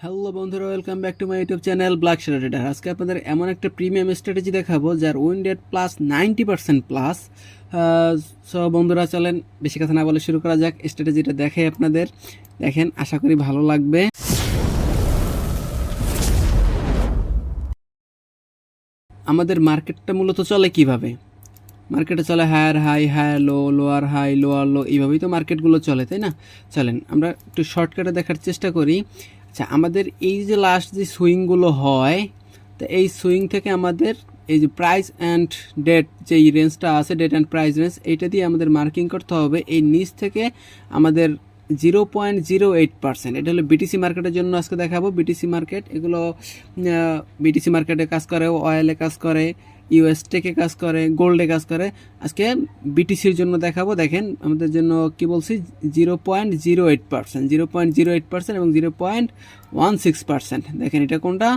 Hello বন্ধুরা welcome back to my YouTube channel black share trader আজকে আপনাদের এমন একটা প্রিমিয়াম স্ট্র্যাটেজি দেখাবো, যার win rate plus ninety percent plus so বন্ধুরা, চলেন বেশি কথা না বলে শুরু করা যাক স্ট্র্যাটেজিটা দেখে আপনাদের। দেখেন, আশা করি ভালো লাগবে। আমাদের মার্কেটটা মূলত চলে কীভাবে? মার্কেটে চলে higher high higher low lower high lower low এইভাবেই তো মার্কেটগুলো চলে, তাই না? চলেন, আমরা একটু শর্টকাটে দেখার চেষ্টা করি। আচ্ছা আমাদের এই যে লাস্ট যে সুইংগুলো হয়, তো এই সুইং থেকে আমাদের এই যে প্রাইস অ্যান্ড ডেট যে রেঞ্জটা আছে ডেট অ্যান্ড প্রাইস রেঞ্জ এইটা দিয়ে আমাদের মার্কিং করতে হবে। এই নিচ থেকে আমাদের zero point zero eight percent এটা হলো বিটিসি মার্কেটের জন্য আজকে দেখাবো। বিটিসি মার্কেট এগুলো বিটিসি মার্কেটে কাজ করে অয়েলে কাজ করে ইউএস টেকে কাজ করে গোল্ডে কাজ করে। আজকে বিটিসির জন্য দেখাবো। দেখেন, আমাদের জন্য কি বলছি? Zero point zero eight percent zero point zero eight percent এবং zero point one six percent দেখেন, এটা কোনটা?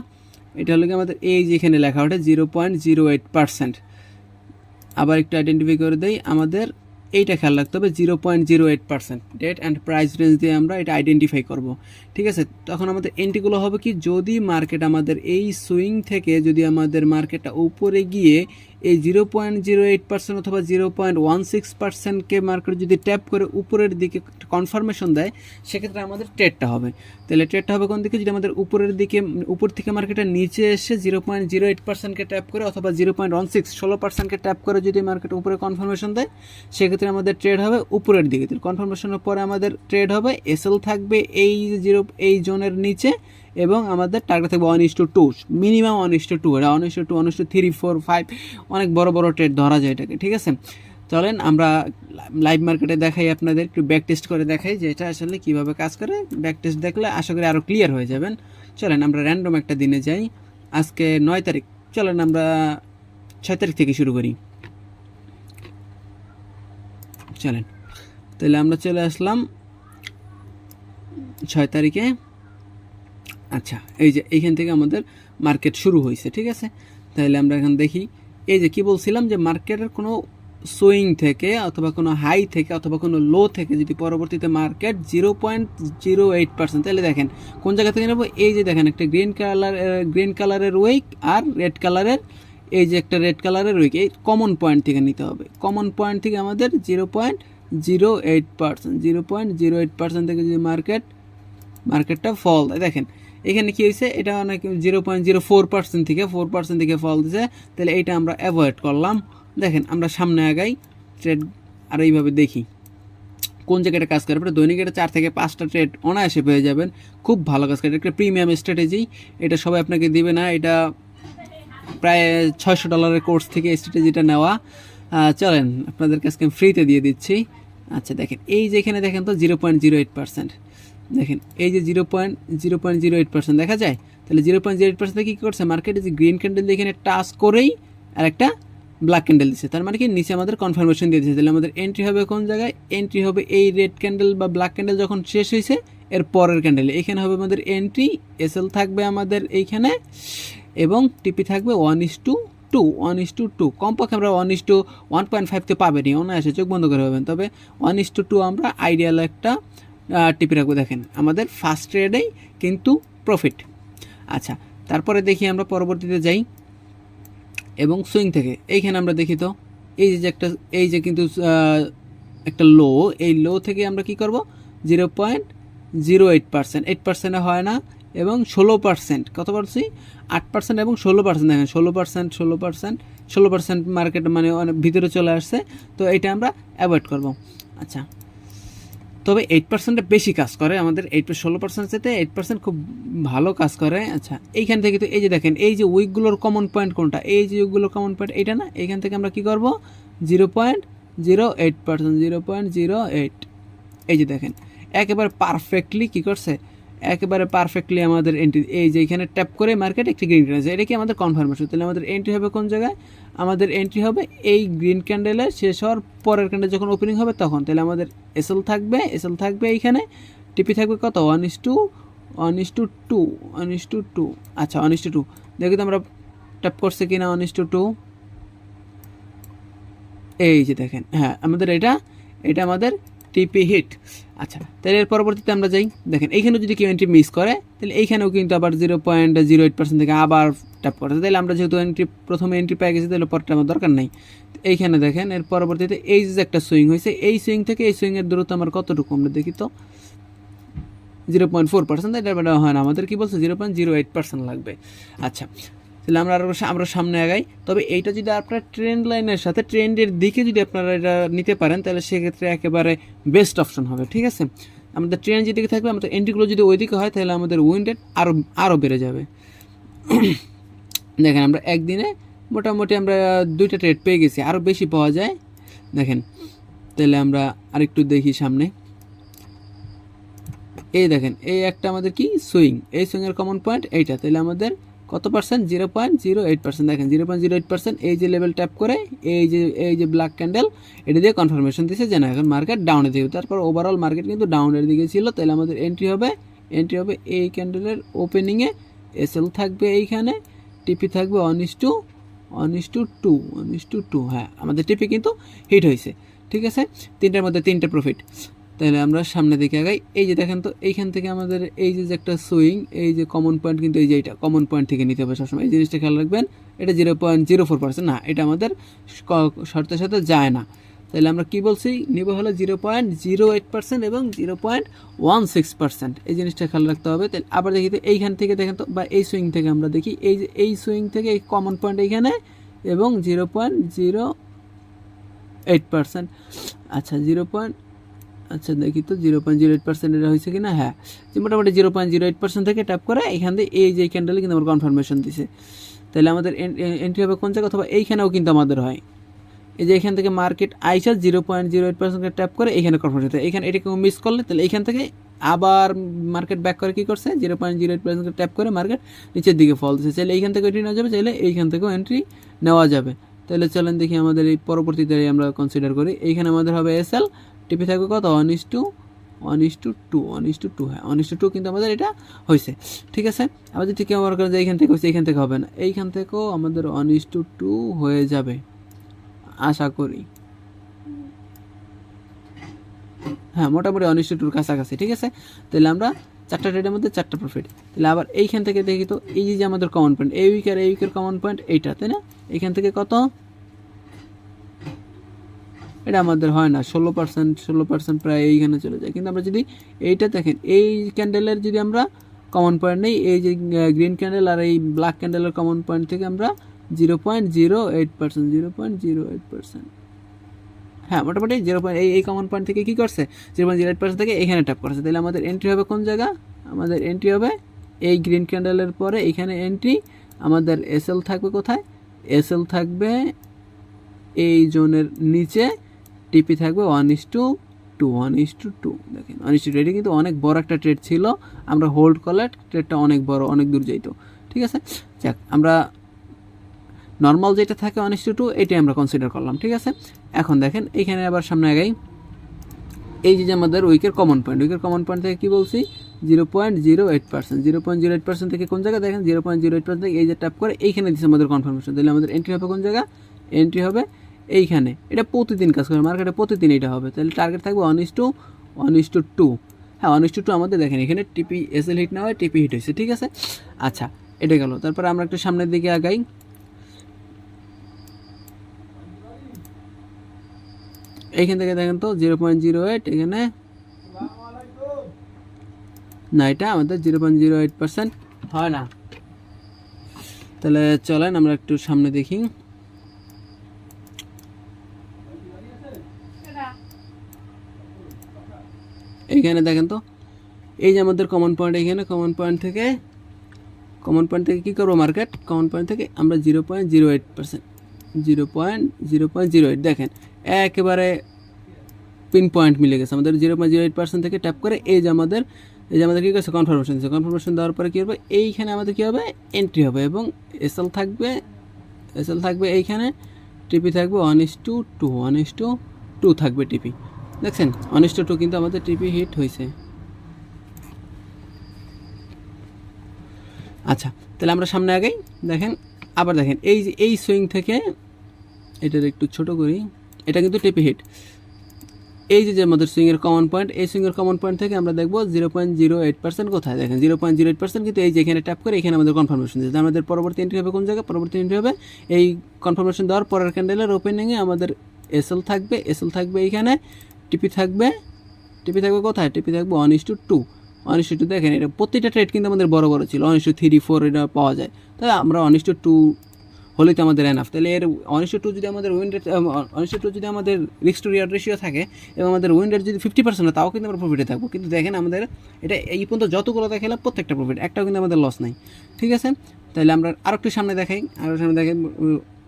এটা হলো কি আমাদের এই যেখানে লেখা ওঠে zero point zero eight percent আবার একটু আইডেন্টিফাই করে দেয় আমাদের এইটা খেয়াল রাখতে হবে zero point zero eight percent date and price range দিয়ে আমরা এটা আইডেন্টিফাই করব। ঠিক আছে? তখন আমাদের এন্ট্রিগুলো হবে কি, যদি মার্কেট আমাদের এই সুইং থেকে যদি আমাদের মার্কেটটা উপরে গিয়ে এই zero point zero eight percent অথবা জিরো পয়েন্ট ওয়ান সিক্স পার্সেন্টকে মার্কেট যদি ট্যাপ করে উপরের দিকে কনফার্মেশন দেয়, সেক্ষেত্রে আমাদের ট্রেডটা হবে। তাহলে ট্রেডটা হবে কোন দিকে? যদি আমাদের উপরের দিকে, উপর থেকে মার্কেটের নিচে এসে জিরো পয়েন্ট জিরো এইট পার্সেন্টকে ট্যাপ করে অথবা জিরো পয়েন্ট ওয়ান সিক্স ষোলো পার্সেন্টকে ট্যাপ করে যদি মার্কেট উপরে কনফার্মেশন দেয়, সেক্ষেত্রে আমাদের ট্রেড হবে উপরের দিকে। কনফার্মেশনের পরে আমাদের ট্রেড হবে এসএল থাকবে এই জিরো এই জোনের নিচে এবং আমাদের টার্গেট থাকবে one is to two minimum one is to two এটা one is to two one is to three four five অনেক বড় বড় ট্রেড ধরা যায় এটাকে, ঠিক আছে? চলেন আমরা লাইভ মার্কেটে দেখাই আপনাদের, একটু ব্যাক টেস্ট করে দেখাই যে এটা আসলে কীভাবে কাজ করে। ব্যাক টেস্ট দেখলে আশা করি আরও ক্লিয়ার হয়ে যাবেন। চলেন আমরা র্যান্ডম একটা দিনে যাই। আজকে নয় তারিখ, চলেন আমরা ছয় তারিখ থেকে শুরু করি। চলেন, তাহলে আমরা চলে আসলাম ছয় তারিখে। আচ্ছা এই যে এইখান থেকে আমাদের মার্কেট শুরু হয়েছে, ঠিক আছে? তাহলে আমরা এখন দেখি, এই যে কি বলছিলাম যে মার্কেটের কোনো সুইং থেকে অথবা কোনো হাই থেকে অথবা কোনো লো থেকে যদি পরবর্তীতে market zero point zero eight percent, তাহলে দেখেন, কোন জায়গা থেকে নেব? এই যে দেখেন, একটা গ্রিন কালার গ্রিন কালারের উইক আর রেড কালারের, এই যে একটা রেড কালারের উইক, এই কমন পয়েন্ট থেকে নিতে হবে। কমন পয়েন্ট থেকে আমাদের zero point zero eight percent, zero point zero eight percent থেকে যদি মার্কেট, মার্কেটটা ফল দেয় দেখেন এখানে কি হয়েছে? এটা অনেক zero point zero four percent থেকে ফোর পার্সেন্ট থেকে ফল দিছে। তাহলে এইটা আমরা অ্যাভয়েড করলাম। দেখেন, আমরা সামনে আগাই ট্রেড আর এইভাবে দেখি। কোন জায়গাটা কাজ করে? দৈনিক এটা চার থেকে পাঁচটা ট্রেড অনায়াসে পেয়ে যাবেন। খুব ভালো কাজ করে। একটা প্রিমিয়াম স্ট্র্যাটেজি এটা সবাই আপনাকে দিবে না। এটা প্রায় ছয়শো ডলারের কোর্স থেকে স্ট্র্যাটেজিটা নেওয়া। চলেন আপনাদের আমি ফ্রিতে দিয়ে দিচ্ছি। আচ্ছা দেখেন, এই যে এখানে দেখেন তো zero point zero eight percent দেখেন, এই যে zero point zero point zero eight percent দেখা যায়? তাহলে zero point zero eight percent কী করছে? মার্কেটে যে গ্রিন ক্যান্ডেল দিয়ে এখানে টাচ করেই আর একটা ব্ল্যাক ক্যান্ডেল দিচ্ছে তার মানে কি? নিচে আমাদের কনফার্মেশন দিয়ে দিচ্ছে তাহলে আমাদের এন্ট্রি হবে কোন জায়গায়? এন্ট্রি হবে এই রেড ক্যান্ডেল বা ব্ল্যাক ক্যান্ডেল যখন শেষ হয়েছে এর পরের ক্যান্ডেল এখানে হবে আমাদের এন্ট্রি এসএল থাকবে আমাদের এইখানে এবং টিপি থাকবে one is to two one is to two কমপক্ষে আমরা one is to one point ফাইভতে পাবেনি অনায়াসে চোখ বন্ধ করে পাবেন। তবে ওয়ান ইস টু টু আমরা আইডিয়াল একটা টিপি রাখব, দেখেন, আমাদের ফার্স্ট ট্রেডেই কিন্তু প্রফিট আচ্ছা তারপরে দেখি আমরা পরবর্তীতে যাই, এবং সুইং থেকে, এইখানে আমরা দেখি তো, এই যে একটা, এই যে কিন্তু একটা লো এই লো থেকে আমরা কি করব? Zero point zero eight percent eight পার্সেন্টে হয় না, এবং ষোলো পার্সেন্ট কত পারছি? আট পার্সেন্ট এবং ষোলো পার্সেন্ট দেখেন, ষোলো পার্সেন্ট ষোলো পার্সেন্ট ষোলো পার্সেন্ট মার্কেট মানে অনেক ভিতরে চলে আসছে, তো এটা আমরা অ্যাভয়েড করব। আচ্ছা তবে এইট পার্সেন্টটা বেশি কাজ করে। আমাদের এইট ষোলো পার্সেন্ট সাথে এইট পার্সেন্ট খুব ভালো কাজ করে। আচ্ছা এইখান থেকে তো এই যে দেখেন, এই যে উইকগুলোর কমন পয়েন্ট কোনটা? এই যে উইকগুলোর কমন পয়েন্ট এইটা না? এইখান থেকে আমরা কি করব? Zero point zero eight percent zero point zero eight এই যে দেখেন, একেবারে পারফেক্টলি কী করছে? একেবারে পারফেক্টলি আমাদের এন্ট্রি এই যে এখানে ট্যাপ করে মার্কেট একটি গ্রিন ক্যান্ডেল এটা কি আমাদের কনফার্মেশন তাহলে আমাদের এন্ট্রি হবে কোন জায়গায়? আমাদের এন্ট্রি হবে এই গ্রিন ক্যান্ডেলে শেষ হওয়ার পরের ক্যান্ডেল যখন ওপেনিং হবে তখন। তাহলে আমাদের এসএল থাকবে এসএল থাকবে এইখানে। টিপি থাকবে কত? One is to one is to two one is to two আচ্ছা ওয়ান ইস টু টু দেখি তো আমরা ট্যাপ করছে কিনা ওয়ান ইস টু টু এই যে দেখেন হ্যাঁ আমাদের এটা এটা আমাদের টিপি হিট আচ্ছা তাহলে এর পরবর্তীতে আমরা যাই। দেখেন, এইখানেও যদি কেউ এন্ট্রি মিস করে, তাহলে এইখানেও কিন্তু আবার zero point zero eight percent থেকে আবার ট্যাপ করে তাহলে আমরা যেহেতু এন্ট্রি প্রথমে এন্ট্রি পেয়ে গেছি, তাহলে পরটা আমার দরকার নেই। এইখানে দেখেন, এর পরবর্তীতে এই যে একটা সুইং হয়েছে, এই সুইং থেকে এই সুইংয়ের দূরত্ব আমার কতটুকু আমরা দেখি তো? জিরো পয়েন্ট ফোর পার্সেন্ট এটা হয় না। আমাদের কি বলছে? Zero point zero eight percent লাগবে। আচ্ছা তাহলে আমরা আরও আমরা সামনে আগাই। তবে এইটা যদি আপনার ট্রেন্ড লাইনের সাথে ট্রেন্ডের দিকে যদি আপনারা এটা নিতে পারেন, তাহলে সেক্ষেত্রে একেবারে বেস্ট অপশন হবে, ঠিক আছে? আমাদের ট্রেন যেদিকে থাকবে, আমাদের এন্ট্রিগুলো যদি ওইদিকে হয়, তাহলে আমাদের উইন্ডেড আরও আরও বেড়ে যাবে। দেখেন আমরা একদিনে মোটামুটি আমরা দুইটা ট্রেড পেয়ে গেছি আরও বেশি পাওয়া যায়। দেখেন, তাহলে আমরা আরেকটু দেখি সামনে। এই দেখেন, এই একটা আমাদের কি? সুইং এই সুইংয়ের কমন পয়েন্ট এইটা। তাহলে আমাদের কত percent zero point zero eight percent দেখেন zero point zero eight percent এই যে লেভেল ট্যাপ করে, এই যে এই যে ব্ল্যাক ক্যান্ডেল এটা দিয়ে কনফার্মেশন দিচ্ছে যে না, এখন মার্কেট ডাউনে দিবে তারপর ওভারঅল মার্কেট কিন্তু ডাউনের দিকে ছিল। তাহলে আমাদের এন্ট্রি হবে এন্ট্রি হবে এই ক্যান্ডেলের ওপেনিংয়ে এসএল থাকবে এইখানে টিপি থাকবে is to is to two is to two হ্যাঁ আমাদের টিপি কিন্তু হিট হয়েছে। ঠিক আছে? তিনটার মধ্যে তিনটে প্রফিট তাহলে আমরা সামনের দিকে আগাই। এই যে দেখেন তো, এইখান থেকে আমাদের এই যে একটা সুইং এই যে কমন পয়েন্ট কিন্তু এই যে এটা কমন পয়েন্ট থেকে নিতে হবে সবসময়। এই জিনিসটা খেয়াল রাখবেন, এটা zero point zero four percent না, এটা আমাদের শর্তের সাথে যায় না। তাহলে আমরা কি বলছি? নিব হলো zero point zero eight percent এবং zero point one six percent এই জিনিসটা খেয়াল রাখতে হবে। তাহলে আবার দেখি তো, এইখান থেকে দেখেন তো, বা এই সুইং থেকে আমরা দেখি, এই যে, এই সুইং থেকে এই কমন পয়েন্ট এইখানে এবং zero point zero eight percent আচ্ছা জিরো পয়েন্ট আচ্ছা দেখি তো zero point zero eight percent এটা হয়েছে কি না হ্যাঁ। যে মোটামুটি zero point zero eight percent থেকে ট্যাপ করে, এখান থেকে এই যে ক্যান্ডেলে কিন্তু আমার কনফার্মেশন দিছে। তাহলে আমাদের এন্ট্রি হবে কোন জায়গা অথবা এইখানেও কিন্তু আমাদের হয়। এই যে এখান থেকে মার্কেট আইসা zero point zero eight percent tap করে এখানে কনফার্মেশন এখানে এটাকে মিস করলে, তাহলে এখান থেকে আবার মার্কেট ব্যাক করে কি করছে? Zero point zero eight percent tap করে মার্কেট নিচের দিকে ফল দিচ্ছে চাইলে এইখান থেকে এন্ট্রি নেওয়া যাবে, চাইলে এইখান থেকেও এন্ট্রি নেওয়া যাবে। তাহলে চলেন দেখি আমাদের এই পরবর্তীতে আমরা কনসিডার করি। এইখানে আমাদের হবে এস এল টিপি থাকবে কত? One is to one is to two one is to two হ্যাঁ ওয়ান ইস টু টু কিন্তু আমাদের এটা হয়েছে ঠিক আছে? আবার যদি কেউ মনে করেন যে এইখান থেকে হয়েছে এইখান থেকে হবে না। এইখান থেকেও আমাদের ওয়ান ইস টু টু হয়ে যাবে। আশা করি। হ্যাঁ মোটামুটি ওয়ান ইস টুর কাছাকাছি। ঠিক আছে? তাহলে আমরা চারটা ট্রেডের মধ্যে চারটা প্রফিট তাহলে আবার এইখান থেকে দেখি তো, এই যে আমাদের কমন পয়েন্ট এই উইক আর এই উইকের কমন পয়েন্ট এইটা, তাই না? এইখান থেকে কত? এটা আমাদের হয় না, ষোলো পার্সেন্ট ষোলো পার্সেন্ট প্রায় এইখানে চলে যায়। কিন্তু আমরা যদি এইটা দেখেন, এই ক্যান্ডেলের যদি আমরা কমন পয়েন্ট নেই, এই যে গ্রিন ক্যান্ডেল আর এই ব্ল্যাক ক্যান্ডেলের কমন পয়েন্ট থেকে আমরা zero point zero eight percent zero point zero eight percent হ্যাঁ মোটামুটি জিরো পয়েন্ট এই এই কমন পয়েন্ট থেকে কী করছে? Zero point zero eight percent থেকে এখানে ট্যাপ করছে। তাহলে আমাদের এন্ট্রি হবে কোন জায়গা? আমাদের এন্ট্রি হবে এই গ্রিন ক্যান্ডেলের পরে এখানে এন্ট্রি আমাদের এসএল থাকবে কোথায়? এসএল থাকবে এই জোনের নিচে। টিপি থাকবে one is to two one is to two দেখেন ওয়ান ইস টু টু কিন্তু অনেক বড় একটা ট্রেড ছিল। আমরা হোল্ড করলে ট্রেডটা অনেক বড়, অনেক দূর যাইতো। ঠিক আছে? যাক, আমরা নর্মাল যেটা থাকে ওয়ান ইস টু টু এটাই আমরা কনসিডার করলাম। ঠিক আছে? এখন দেখেন এইখানে আবার সামনে আগাই। এই যে আমাদের উইকের কমন পয়েন্ট উইকের কমন পয়েন্ট থেকে কী বলছি? Zero point zero eight percent zero point zero eight percent থেকে কোন জায়গায়? দেখেন zero point zero eight percent থেকে এই যে ট্যাপ করে, এইখানে দিচ্ছে আমাদের কনফার্মেশন তাহলে আমাদের এন্ট্রি হবে কোন জায়গা এন্ট্রি হবে এইখানে। এটা প্রতিদিন কাজ করে, মার্কেটে প্রতিদিন এটা হবে। তাহলে টার্গেট থাকবে one is to one is to two হ্যাঁ ওয়ান ইস টু টু আমাদের দেখেন, এখানে টিপি এসএল হিট না হয় টিপি হিট হয়েছে, ঠিক আছে? আচ্ছা এটা গেল। তারপর আমরা একটু সামনের দিকে আগাই। এইখান থেকে দেখেন তো জিরো পয়েন্ট জিরো এইট এখানে না, এটা আমাদের zero point zero eight percent হয় না। তাহলে চলেন, আমরা একটু সামনে দেখি। এইখানে দেখেন তো। এই যে আমাদের কমন পয়েন্ট এইখানে কমন পয়েন্ট থেকে কমন পয়েন্ট থেকে কী করব মার্কেট কমন পয়েন্ট থেকে আমরা zero point zero eight percent zero point zero point zero eight দেখেন, একেবারে পিন পয়েন্ট মিলে গেছে। আমাদের zero point zero eight percent থেকে ট্যাপ করে এই যে আমাদের, এই যে আমাদের কী করছে? কনফার্মেশন দিচ্ছে কনফার্মেশন দেওয়ার পরে কী হবে? এইখানে আমাদের কী হবে? এন্ট্রি হবে এবং এসএল থাকবে এসএল থাকবে এইখানে টিপি থাকবে one is to two one is to two থাকবে টিপি দেখছেন ইস টু কিন্তু আমাদের টিপি হিট হয়েছে আচ্ছা তাহলে আমরা সামনে আগেই। দেখেন, আবার দেখেন, এই যে, এই সুইং থেকে এটার একটু ছোট করি, এটা কিন্তু টিপি হিট এই যে আমাদের সুইংয়ের কমন পয়েন্ট এই সুইংয়ের কমন পয়েন্ট থেকে আমরা দেখব zero point zero eight percent কোথায়। দেখেন zero point zero eight percent কিন্তু এই যে এখানে ট্যাপ করে, এখানে আমাদের কনফার্মেশন দিচ্ছে আমাদের পরবর্তী এন্ট্রি হবে কোন জায়গায়? পরবর্তী এন্ট্রি হবে এই কনফার্মেশন দেওয়ার পরের ক্যান্ডেলের ওপেনিংয়ে আমাদের এসএল থাকবে এসএল থাকবে এইখানে। টিপি থাকবে টিপি থাকবে কোথায়? টিপি থাকবে one is to two one is to দেখেন, এটা প্রতিটা ট্রেড কিন্তু আমাদের বড় বড় ছিল। One is to three four এটা পাওয়া যায়। তাই আমরা ওয়ান ইস টু টু হলেই তো আমাদের এনাফ তাহলে এর অনিশ্চ টু যদি আমাদের উইন রেট অনিশ্চ টু যদি আমাদের রিক্স টু রিয়ার রেশিও থাকে, এবং আমাদের উইন রেট যদি ফিফটি পার্সেন্ট তাও কিন্তু আমরা প্রফিটে থাকব। কিন্তু দেখেন, আমাদের এটা এই পর্যন্ত যতগুলো দেখালাম প্রত্যেকটা প্রফিট একটাও কিন্তু আমাদের লস নাই। ঠিক আছে? তাহলে আমরা আরও একটু সামনে দেখাই আরও সামনে দেখাই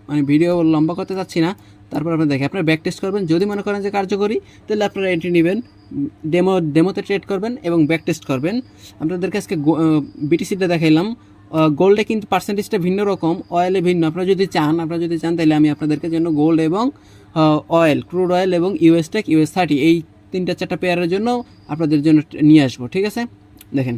মানে ভিডিও লম্বা করতে চাচ্ছি না। তারপর আপনার দেখে আপনার ব্যাক টেস্ট করবেন, যদি মনে করেন যে কার্যকরী, তাহলে আপনারা এন্ট্রি নেবেন ডেমো ডেমোতে ট্রেড করবেন এবং ব্যাক টেস্ট করবেন। আপনাদেরকে আজকে বিটিসিটা দেখাইলাম। গোল্ডে কিন্তু পার্সেন্টেজটা ভিন্ন রকম অয়েলে ভিন্ন। আপনারা যদি চান, আপনারা যদি চান, তাহলে আমি আপনাদেরকে জন্য গোল্ড এবং অয়েল ক্রুড অয়েল এবং ইউএস টেক ইউএস থার্টি এই তিনটা চারটা পেয়ারের জন্য আপনাদের জন্য নিয়ে আসব, ঠিক আছে? দেখেন।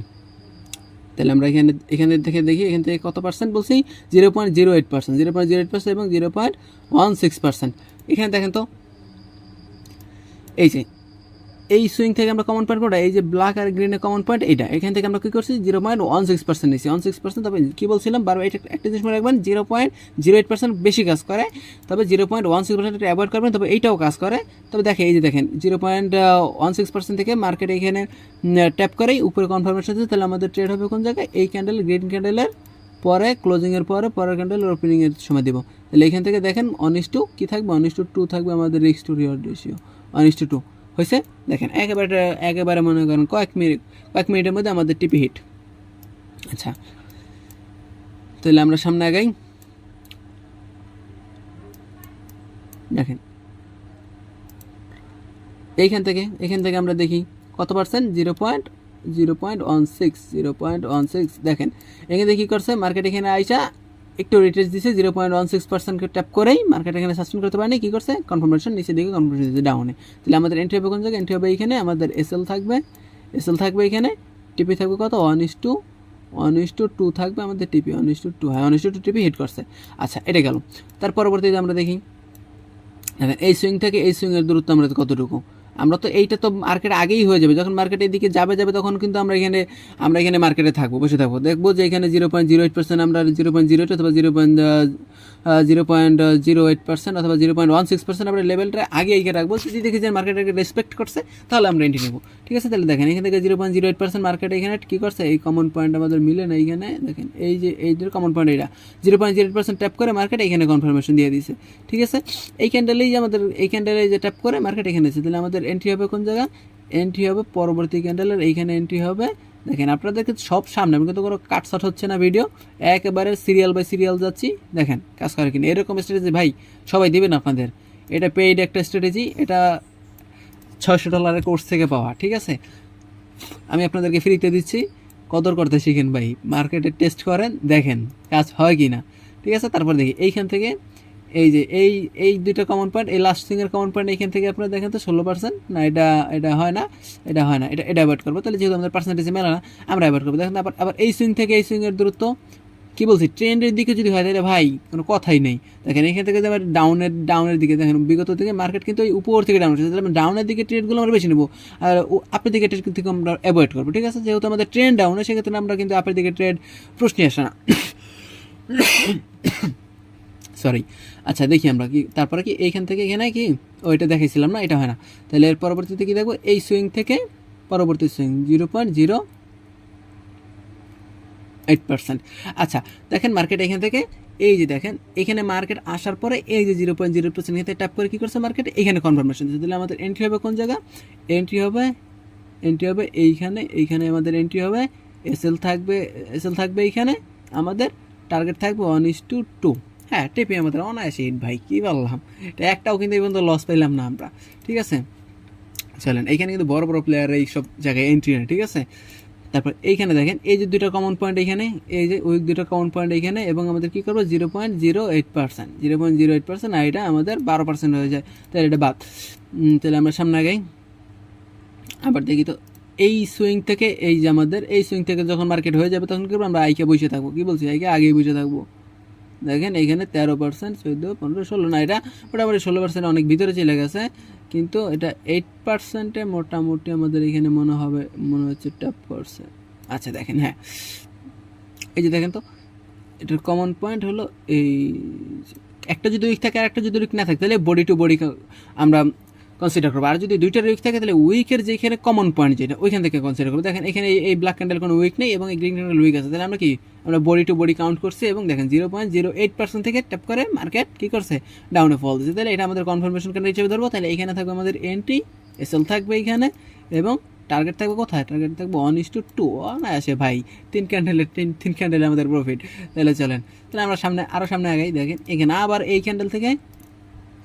তাহলে আমরা এখানে এখানে দেখে দেখি, এখান থেকে কত পার্সেন্ট বলছি? Zero point zero eight percent zero point zero eight percent এবং zero point one six percent এখানে দেখেন তো, এই যে এই সুইং থেকে আমরা কমন পয়েন্ট কোনটা এই যে ব্ল্যাক আর গ্রিনের কমন পয়েন্ট এইটা। এখান থেকে আমরা কী করছি? Zero point one six percent নিচ্ছি ওয়ান সিক্স পার্সেন্ট তবে কী বলছিলাম? বারবার এটা একটা জিনিস মনে রাখবেন zero point zero eight percent বেশি কাজ করে, তবে zero point one six percent avoid করবেন, তবে এইটাও কাজ করে। তবে দেখে এই যে দেখেন zero point one six percent থেকে মার্কেট এখানে ট্যাপ করেই উপরে কনফার্মেশন দিচ্ছে, তাহলে আমাদের ট্রেড হবে কোন জায়গায়? এই ক্যান্ডেল গ্রিন ক্যান্ডেলের পরে ক্লোজিংয়ের পরে, পরের ক্যান্ডেল ওপেনিংয়ের সময় দিব। তাহলে এখান থেকে দেখেন অনিস টু কী থাকবে? অনিস টু টু থাকবে আমাদের রিক্স to reward ratio one is to two হয়েছে? দেখেন, একেবারে একেবারে মনে করেন কয়েক মিনিট, কয়েক মিনিটের মধ্যে আমাদের টিপি হিট। আচ্ছা তাহলে আমরা সামনে আগাই। দেখেন, এইখান থেকে, এখান থেকে আমরা দেখি কত percent zero point zero point one six, zero point one six. দেখেন, এখানে দেখি করছে? মার্কেট এখানে আইসা একটু রিটেজ দিছে জিরো পয়েন্ট ওয়ান সিক্স পার্সেন্টকে ট্যাপ করেই মার্কেট এখানে সাসপেন্ড করতে পারেনি, কী করছে? কনফার্মেশন নিচে দিকে কনফার্মেশন দিচ্ছে ডাউনে তাহলে আমাদের এন্ট্রি হবে কোন জায়গায়? এন্ট্রি হবে এখানে, আমাদের এসএল থাকবে। এসএল থাকবে এখানে টিপি থাকবে কত? One is to one is to two থাকবে আমাদের TP one is to two হ্যাঁ one is to two TP hit করছে। আচ্ছা এটা গেল। তার পরবর্তীতে আমরা দেখি দেখেন এই সুইং থেকে এই সুইংয়ের দূরত্ব আমরা কতটুকু? আমরা তো এইটা তো মার্কেট আগেই হয়ে যাবে। যখন মার্কেট এদিকে যাবে যাবে তখন কিন্তু আমরা এখানে আমরা এখানে মার্কেটে থাকব, বসে থাকব। দেখব যে এখানে zero point zero eight percent আমরা জিরো পয়েন্ট জিরো এইট অথবা zero point zero point zero eight percent অথবা zero point one six percent আমরা লেভেলটা আগে এইখানে রাখব। যদি দেখি যে মার্কেটকে রেসপেক্ট করছে, তাহলে আমরা এন্ট্রি নেব। ঠিক আছে? তাহলে দেখেন, এখান থেকে zero point zero eight percent market এখানে কী করছে? এই কমন পয়েন্ট আমাদের মিলে না এইখানে। দেখেন, এই যে এই যে কমন পয়েন্ট এটা। Zero point zero eight percent tap করে মার্কেট এখানে কনফার্মেশন দিয়ে দিয়েছে ঠিক আছে? এই ক্যান্ডেলেই যে আমাদের, এই ক্যান্ডেলে যে ট্যাপ করে মার্কেট এখানে আছে তাহলে আমাদের এন্ট্রি হবে কোন জায়গা এন্ট্রি হবে পরবর্তী ক্যান্ডেলের এইখানে এন্ট্রি হবে দেখেন, আপনাদেরকে সব সামনে আমি কিন্তু কোনো কাটসাট হচ্ছে না ভিডিও একেবারে সিরিয়াল বাই সিরিয়াল যাচ্ছি। দেখেন, কাজ করে কিনা। এরকম স্ট্র্যাটেজি ভাই, সবাই দেবেন আপনাদের। এটা পেইড একটা স্ট্র্যাটেজি এটা ছয়শো ডলারের কোর্স থেকে পাওয়া, ঠিক আছে? আমি আপনাদেরকে ফ্রিতে দিচ্ছি। কদর করতে শিখেন, ভাই। মার্কেটে টেস্ট করেন, দেখেন, কাজ হয় কি না ঠিক আছে? তারপর দেখি, এইখান থেকে এই যে, এই এই দুইটা কমন পয়েন্ট এই লাস্ট সিংয়ের কমন পয়েন্ট এইখান থেকে আপনারা দেখেন তো ষোলো পার্সেন্ট না, এটা এটা হয় না, এটা হয় না, এটা এটা অ্যাভয়েড করব। তাহলে যেহেতু আমাদের পার্সেন্টেজ মেলে না, আমরা অ্যাভয়েড করব। দেখেন, আবার আবার এই সুইং থেকে এই সুইংয়ের দূরত্ব, কী বলছি? ট্রেন্ডের দিকে যদি হয়, তাহলে ভাই, কোনো কথাই নেই। দেখেন এখান থেকে আবার ডাউনের ডাউনের দিকে, দেখেন, বিগত থেকে মার্কেট কিন্তু ওই উপর থেকে ডাউন হচ্ছে তাহলে আমরা ডাউনের দিকে ট্রেডগুলো আমরা বেশি নেব। আর আপের দিকে ট্রেড থেকে আমরা অ্যাভয়েড করব, ঠিক আছে? যেহেতু আমাদের ট্রেন ডাউনে সেক্ষেত্রে আমরা কিন্তু আপের দিকে ট্রেড প্রশ্নই আসে না। সরি আচ্ছা দেখি আমরা কি, তারপরে কি, এইখান থেকে এখানে কি? ওইটা দেখাইছিলাম না, এটা হয় না। তাহলে এর পরবর্তীতে কি দেখব? এই সুইং থেকে পরবর্তী swing zero point zero eight percent আচ্ছা দেখেন মার্কেট এখান থেকে, এই যে দেখেন, এখানে মার্কেট আসার পরে এই যে জিরো পয়েন্ট জিরো পার্সেন্ট এখানে ট্যাপ করে কী করছে মার্কেট এখানে কনফার্মেশন দিচ্ছে। তাহলে আমাদের এন্ট্রি হবে কোন জায়গা? এন্ট্রি হবে এন্ট্রি হবে এইখানে এইখানে আমাদের এন্ট্রি হবে এসএল থাকবে এসএল থাকবে এইখানে, আমাদের টার্গেট থাকবে ওয়ান ইস টু টু হ্যাঁ টেপে আমাদের অনায়াসে হিট ভাই কী বললাম? এটা একটাও কিন্তু এই পর্যন্ত লস পাইলাম না আমরা, ঠিক আছে? চলেন, এইখানে কিন্তু বড় বড় প্লেয়ার এই সব জায়গায় এন্ট্রি নেয়, ঠিক আছে? তারপর এইখানে দেখেন, এই যে দুটো কমন পয়েন্ট এইখানে, এই যে ওই দুটো কমন পয়েন্ট এইখানে, এবং আমাদের কী করব? Zero point zero eight percent zero point zero eight percent আর এটা আমাদের বারো পার্সেন্ট হয়ে যায়। তাহলে এটা বাদ। তাহলে আমরা সামনে আগাই। আবার দেখি তো, এই সুইং থেকে, এই যে আমাদের, এই সুইং থেকে যখন মার্কেট হয়ে যাবে, তখন কী করব? আমরা আইকে বসে থাকব। কি বলছি? আইকে আগেই বসে থাকব। দেখেন এখানে তেরো পার্সেন্ট চোদ্দ, পনেরো, ষোলো। না, এটা মোটামুটি ষোলো পার্সেন্ট অনেক ভিতরে চলে গেছে, কিন্তু এটা এইট পার্সেন্টে মোটামুটি আমাদের এখানে মনে হবে, মনে হচ্ছে টপ করছে আচ্ছা দেখেন হ্যাঁ। এই যে দেখেন তো, এটার কমন পয়েন্ট হলো এই একটা যদি উইক থাকে আর একটা যদি উইক না থাকে, তাহলে বডি টু বডি আমরা কনসিডার করব। আর যদি দুইটা উইক থাকে, তাহলে উইকের যেখানে কমন পয়েন্ট যেটা, ওইখান থেকে কনসিডার করব। দেখেন, এখানে এই- ব্ল্যাক ক্যান্ডেল কোনো উইক নেই এবং এই গ্রিন ক্যান্ডেল উইক আছে। তাহলে আমরা কি? আমরা বডি টু বডি কাউন্ট করছি এবং দেখেন zero point zero eight percent থেকে ট্যাপ করে মার্কেট কী করছে? ডাউনে ফল দিচ্ছে। তাহলে এটা আমাদের কনফার্মেশন ক্যান্ডেল হিসেবে ধরবো। তাহলে এখানে থাকবে আমাদের এন্ট্রি এসএল থাকবে এখানে এবং টার্গেট থাকবে কোথায়? টার্গেট থাকবে ওয়ান ইস টু টু না আসে ভাই, তিন ক্যান্ডেলের তিন তিন ক্যান্ডেলে আমাদের প্রফিট তাহলে চলেন। তাহলে আমরা সামনে আরও সামনে আগাই। দেখেন, এখানে আবার এই ক্যান্ডেল থেকে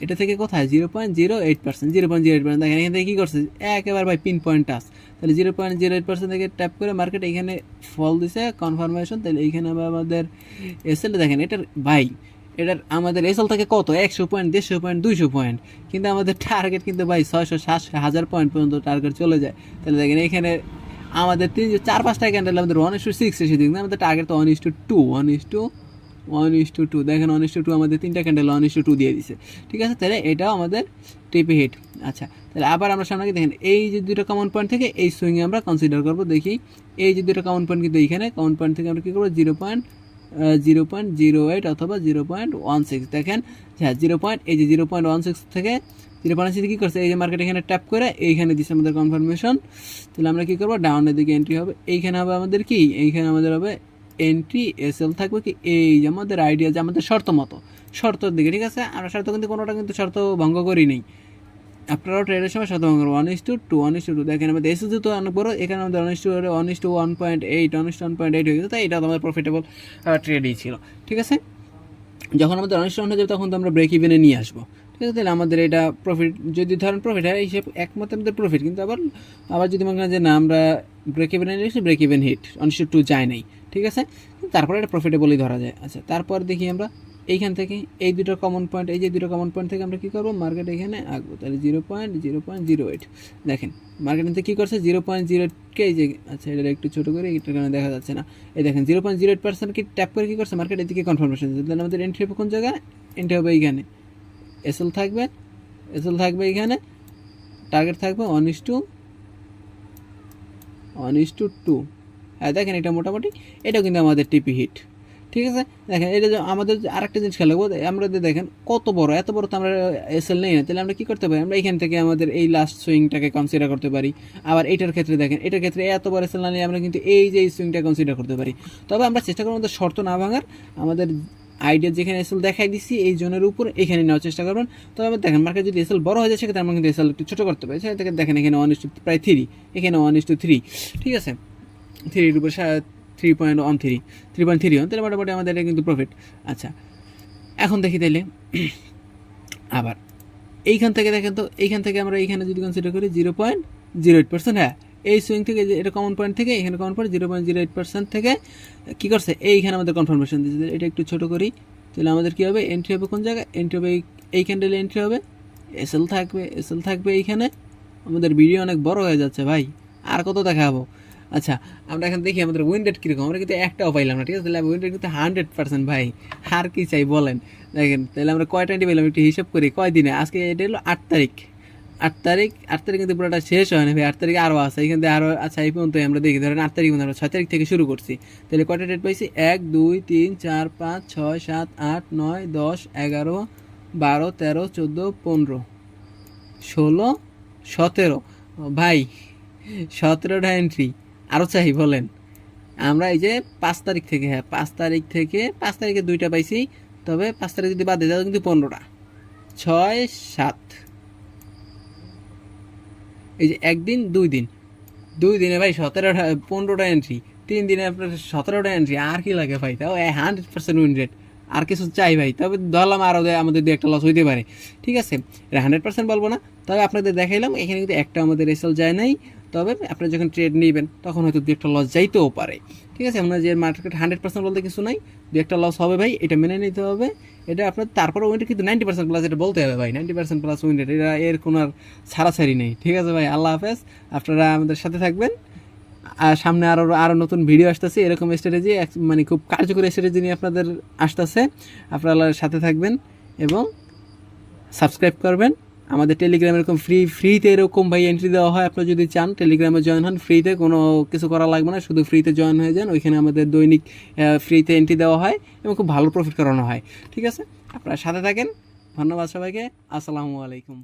এটা থেকে কোথায়? Zero point zero eight percent zero point zero eight percent দেখেন, এখান থেকে কী করছে? একেবারে ভাই পিন পয়েন্ট টাচ তাহলে zero point zero eight percent থেকে ট্যাপ করে মার্কেট এখানে ফল দিছে কনফার্মেশন তাহলে এইখানে আমাদের এসএল দেখেন, এটার ভাই, এটার আমাদের এসএল থেকে কত? একশো পয়েন্ট দেড়শো পয়েন্ট দুইশো পয়েন্ট কিন্তু আমাদের টার্গেট কিন্তু ভাই, ছয়শো সাতশো হাজার পয়েন্ট পর্যন্ত টার্গেট চলে যায়। তাহলে দেখেন, এখানে আমাদের তিন, চার, পাঁচটা ক্যান্ডেল আমাদের ওয়ান ইস টু সিক্স এসে দিক। আমাদের টার্গেট তো one is to two one is to one is to two দেখেন ওয়ান ইস টু টু আমাদের তিনটা candle one is to two দিয়ে দিছে। ঠিক আছে? তাহলে এটাও আমাদের টিপি হিট আচ্ছা তাহলে আবার আমরা সামনে দেখেন, এই যে দুটো কমন পয়েন্ট থেকে এই সুইংয়ে আমরা কনসিডার করব, দেখি। এই যে দুটো কমন পয়েন্ট কিন্তু এইখানে কমন পয়েন্ট থেকে আমরা কী করব? Zero point zero point zero eight অথবা জিরো পয়েন্ট ওয়ান সিক্স দেখেন হ্যাঁ জিরো পয়েন্ট এই যে জিরো পয়েন্ট ওয়ান সিক্স থেকে জিরো পয়েন্ট সিক্স কী করছে? এই যে মার্কেট এখানে ট্যাপ করে এইখানে দিচ্ছে আমাদের কনফার্মেশন তাহলে আমরা কী করব? ডাউনের দিকে এন্ট্রি হবে। এইখানে হবে আমাদের কি? এইখানে আমাদের হবে এন্ট্রি এস এল থাকবে কি? এই যে আমাদের আইডিয়া যে আমাদের শর্ত মতো। শর্তর দিকে, ঠিক আছে? আমরা শর্ত কিন্তু কোনোটা কিন্তু শর্ত ভঙ্গ করি নেই। আপনারাও ট্রেডের সময় শত ভঙ্গ one is to two one is to two দেখেন, আমাদের এসএস তো অনেক বড়, এখানে আমাদের one is to one is to one point eight one is to one point eight হয়ে গেছে, তাই এটা আমাদের প্রফিটেবল ট্রেডই ছিল। ঠিক আছে? যখন আমাদের অনেক হয়ে যাবে, তখন তো আমরা ব্রেক ইভেনে নিয়ে আসব। ঠিক আছে? তাহলে আমাদের এটা প্রফিট যদি ধরেন প্রফিট হয় হিসেব একমত আমাদের প্রফিট কিন্তু আবার আবার যদি মনে করেন যে না, আমরা ব্রেক ইভেনে নিয়ে এসেছি break even hit one is to যায় নাই। ঠিক আছে? তারপরে এটা প্রফিটেবলই ধরা যায়। আচ্ছা তারপর দেখি আমরা এইখান থেকে এই দুটো কমন পয়েন্ট এই যে দুটো কমন পয়েন্ট থেকে আমরা কী করব? মার্কেট এখানে আঁকবো। তাহলে zero point zero point zero eight দেখেন মার্কেট এতে কী করছে? জিরো পয়েন্ট জিরো এইটকে এই যে আচ্ছা এটা একটু ছোটো করে এটার কারণে দেখা যাচ্ছে না। এই দেখেন zero point zero eight percent কি ট্যাপ করে কী করছে? মার্কেট এদিকে কনফার্মেশন দিচ্ছে। তাহলে আমাদের এন্ট্রি হবে কোন জায়গায়? এন্ট্রি হবে এইখানে। এসএল থাকবে এসএল থাকবে এইখানে। টার্গেট থাকবে is to is to two দেখেন এটা মোটামুটি, এটাও কিন্তু আমাদের টিপি হিট ঠিক আছে? দেখেন, এটা যে আমাদের আরেকটা জিনিস খেয়াল রাখব আমরা দেখেন, কত বড়, এত বড় তো আমরা এসএল নেই না, তাহলে আমরা কী করতে পারি? আমরা এখান থেকে আমাদের এই লাস্ট সুইংটাকে কনসিডার করতে পারি। আবার এটার ক্ষেত্রে দেখেন, এটার ক্ষেত্রে এত বড় এসএল না নিয়ে আমরা কিন্তু এই যে এই সুইংটা কনসিডার করতে পারি। তবে আমরা চেষ্টা করব আমাদের শর্ত না ভাঙার, আমাদের আইডিয়া যেখানে এসএল দেখাই দিচ্ছি এই জোনের উপর এখানে নেওয়ার চেষ্টা করবেন। তবে আমরা দেখেন মার্কেট যদি এসএল বড় হয়ে যায়, সেক্ষেত্রে আমরা কিন্তু এসএল একটু ছোটো করতে পারি। সেক্ষেত্রে দেখেন, এখানে ওয়ান ইস টু প্রায় থ্রি এখানে ওয়ান ইস টু থ্রি ঠিক আছে? থ্রির উপর three point one three three point three one তাহলে মোটামুটি আমাদের এটা কিন্তু প্রফিট আচ্ছা এখন দেখি তাইলে, আবার, এইখান থেকে দেখেন তো, এইখান থেকে আমরা এইখানে যদি কনসিডার করি zero point zero eight percent হ্যাঁ এই সুইং থেকে এটা কমন পয়েন্ট থেকে, এখানে common point zero point zero eight percent থেকে, কী করছে, এইখানে আমাদের কনফার্মেশন দিচ্ছে এটা একটু ছোটো করি, তাহলে আমাদের কী হবে এন্ট্রি হবে কোন জায়গায়? এন্ট্রি হবে এই ক্যান্ডেলে এন্ট্রি হবে এসএল থাকবে এসএল থাকবে এইখানে। আমাদের ভিডিও অনেক বড় হয়ে যাচ্ছে ভাই, আর কত দেখাবো? আচ্ছা আমরা এখন দেখি আমাদের উইন রেট কীরকম। আমরা কিন্তু একটাও পাইলাম না, ঠিক আছে? তাহলে উইন রেট কিন্তু হান্ড্রেড পার্সেন্ট ভাই আর কি চাই বলেন? দেখেন, তাহলে আমরা কয়টা এন্ট্রি পেলাম একটু হিসাব করি, কয় দিনে? আজকে এটা হলো আট তারিখ। আট তারিখ আট তারিখ কিন্তু পুরোটা শেষ হয় না ভাই, আট তারিখে আরও আছে। এখান থেকে আরও আচ্ছা এই পর্যন্ত আমরা দেখি। ধরেন আট তারিখ আমরা ছয় তারিখ থেকে শুরু করছি। তাহলে কয়টা ডেট পাইছি? এক, দুই, তিন, চার, পাঁচ, ছয়, সাত, আট, নয়, দশ, এগারো, বারো, তেরো, চোদ্দ, পনেরো, ষোলো, সতেরো। ভাই, সতেরোটা এন্ট্রি আরও চাই, বলেন। আমরা এই যে পাঁচ তারিখ থেকে হ্যাঁ পাঁচ তারিখ থেকে, পাঁচ তারিখে দুইটা পাইছি, তবে পাঁচ তারিখ যদি বাদ দিয়ে যাও কিন্তু পনেরোটা। ছয়, সাত। এই যে একদিন, দুই দিন। দুই দিনে ভাই সতেরোটা, পনেরোটা এন্ট্রি তিন দিনে আপনার সতেরোটা এন্ট্রি আর কি লাগে ভাই? তাও হান্ড্রেড পার্সেন্ট উইন রেট আর কিছু চাই ভাই, তবে ধরলাম আরও আমাদের দু একটা লস হইতে পারে। ঠিক আছে? হান্ড্রেড পার্সেন্ট বলব না, তবে আপনাদের দেখাইলাম, এখানে কিন্তু একটা আমাদের রেসাল যায় নাই। তবে আপনি যখন ট্রেড নেবেন, তখন হয়তো দু একটা লস যাইতেও পারে। ঠিক আছে? আমরা যে মার্কেট হান্ড্রেড পার্সেন্ট বলতে কিছু নাই দু একটা লস হবে ভাই, এটা মেনে নিতে হবে। এটা আপনার, তারপরে উইনটা কিন্তু নাইনটি পার্সেন্ট প্লাস এটা বলতে হবে ভাই। নাইনটি পার্সেন্ট প্লাস উইন এটা এর কোনো আর ছাড়াছাড়ি নেই। ঠিক আছে ভাই? আল্লাহ হাফেজ। আপনারা আমাদের সাথে থাকবেন। আর সামনে আরও আরও নতুন ভিডিও আসতেছে, এরকম স্ট্র্যাটেজি মানে খুব কার্যকরী স্ট্র্যাটেজি নিয়ে আপনাদের আসতেছে। আপনারা সাথে থাকবেন এবং সাবস্ক্রাইব করবেন। আমাদের টেলিগ্রামে এরকম ফ্রি ফ্রিতে এরকম ভাই এন্ট্রি দেওয়া হয়। আপনি যদি চান টেলিগ্রামে জয়েন হন ফ্রিতে কোনো কিছু করা লাগবে না। শুধু ফ্রিতে জয়েন হয়ে যান, ওইখানে আমাদের দৈনিক ফ্রিতে এন্ট্রি দেওয়া হয় এবং খুব ভালো প্রফিট করানো হয়। ঠিক আছে? আপনারা সাথে থাকেন। ধন্যবাদ সবাইকে। আসসালামু আলাইকুম।